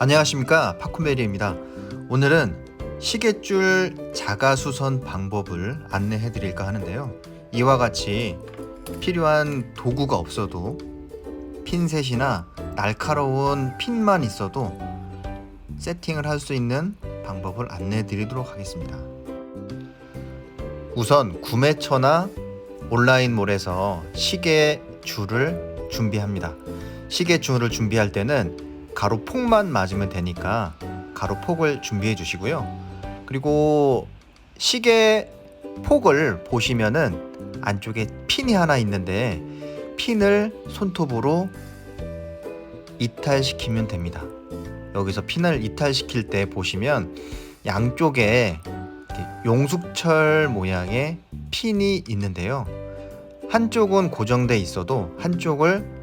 안녕하십니까 파쿠메리입니다. 오늘은 시계줄 자가수선 방법을 안내해 드릴까 하는데요. 이와 같이 필요한 도구가 없어도 핀셋이나 날카로운 핀만 있어도 세팅을 할 수 있는 방법을 안내해 드리도록 하겠습니다. 우선 구매처나 온라인몰에서 시계 줄을 준비합니다. 시계 줄을 준비할 때는 가로 폭만 맞으면 되니까 가로 폭을 준비해 주시고요. 그리고 시계 폭을 보시면은 안쪽에 핀이 하나 있는데 핀을 손톱으로 이탈시키면 됩니다. 여기서 핀을 이탈시킬 때 보시면 양쪽에 용숙철 모양의 핀이 있는데요. 한쪽은 고정돼 있어도 한쪽을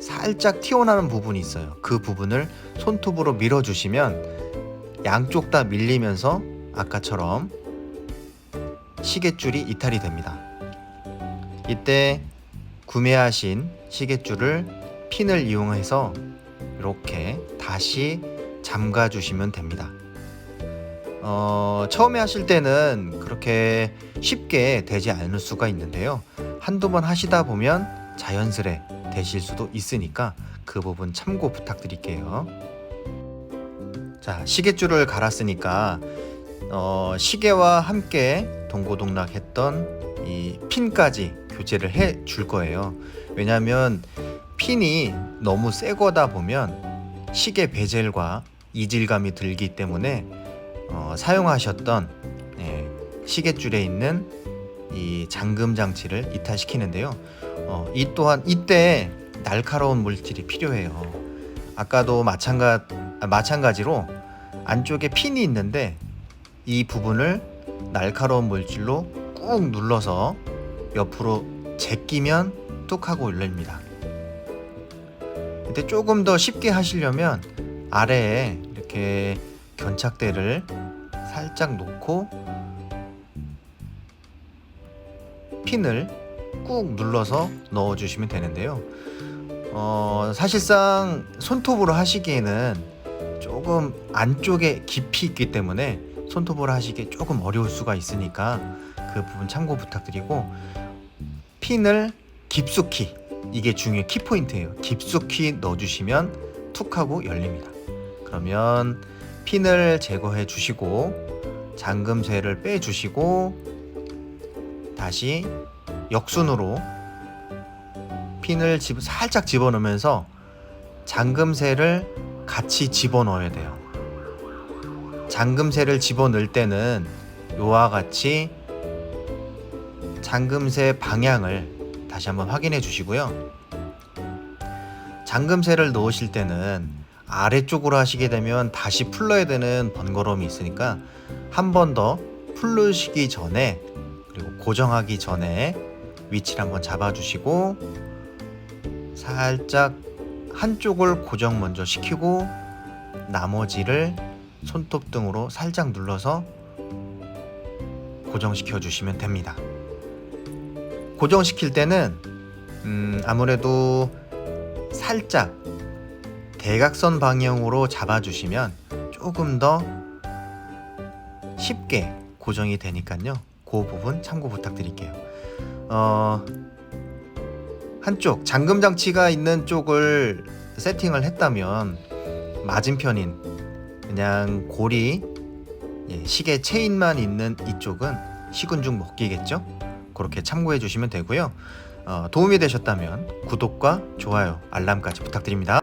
살짝 튀어나오는 부분이 있어요. 그 부분을 손톱으로 밀어주시면 양쪽 다 밀리면서 아까처럼 시계줄이 이탈이 됩니다. 이때 구매하신 시계줄을 핀을 이용해서 이렇게 다시 잠가 주시면 됩니다. 어, 처음에 하실 때는 그렇게 쉽게 되지 않을 수가 있는데요. 한두 번 하시다 보면 자연스레 되실 수도 있으니까 그 부분 참고 부탁드릴게요. 자, 시계줄을 갈았으니까 어, 시계와 함께 동고동락했던 이 핀까지 교체를 해 줄 거예요. 왜냐하면 핀이 너무 새 거다 보면 시계 베젤과 이질감이 들기 때문에 어, 사용하셨던 예, 시계줄에 있는 이 잠금 장치를 이탈시키는데요. 어, 이 또한 이때 날카로운 물질이 필요해요. 아까도 마찬가, 아, 마찬가지로 안쪽에 핀이 있는데 이 부분을 날카로운 물질로 꾹 눌러서 옆으로 제끼면 뚝 하고 열립니다. 근데 조금 더 쉽게 하시려면 아래에 이렇게 견착대를 살짝 놓고 핀을 꾹 눌러서 넣어주시면 되는데요. 어, 사실상 손톱으로 하시기에는 조금 안쪽에 깊이 있기 때문에 손톱으로 하시기에 조금 어려울 수가 있으니까 그 부분 참고 부탁드리고 핀을 깊숙이 이게 중요해 키포인트예요. 깊숙이 넣어주시면 툭 하고 열립니다. 그러면 핀을 제거해 주시고 잠금쇠를 빼 주시고 다시 역순으로 핀을 집, 살짝 집어넣으면서 잠금쇠를 같이 집어넣어야 돼요. 잠금쇠를 집어넣을 때는 요와 같이 잠금쇠 방향을 다시 한번 확인해 주시고요. 잠금쇠를 넣으실 때는 아래쪽으로 하시게 되면 다시 풀러야 되는 번거로움이 있으니까 한 번 더 풀르시기 전에 그리고 고정하기 전에 위치를 한번 잡아주시고 살짝 한쪽을 고정 먼저 시키고 나머지를 손톱 등으로 살짝 눌러서 고정시켜 주시면 됩니다. 고정시킬 때는 음, 아무래도 살짝 대각선 방향으로 잡아주시면 조금 더 쉽게 고정이 되니까요. 그 부분 참고 부탁드릴게요. 어, 한쪽 잠금 장치가 있는 쪽을 세팅을 했다면 맞은편인 그냥 고리 예, 시계 체인만 있는 이쪽은 식은 죽 먹기겠죠? 그렇게 참고해 주시면 되고요. 어, 도움이 되셨다면 구독과 좋아요, 알람까지 부탁드립니다.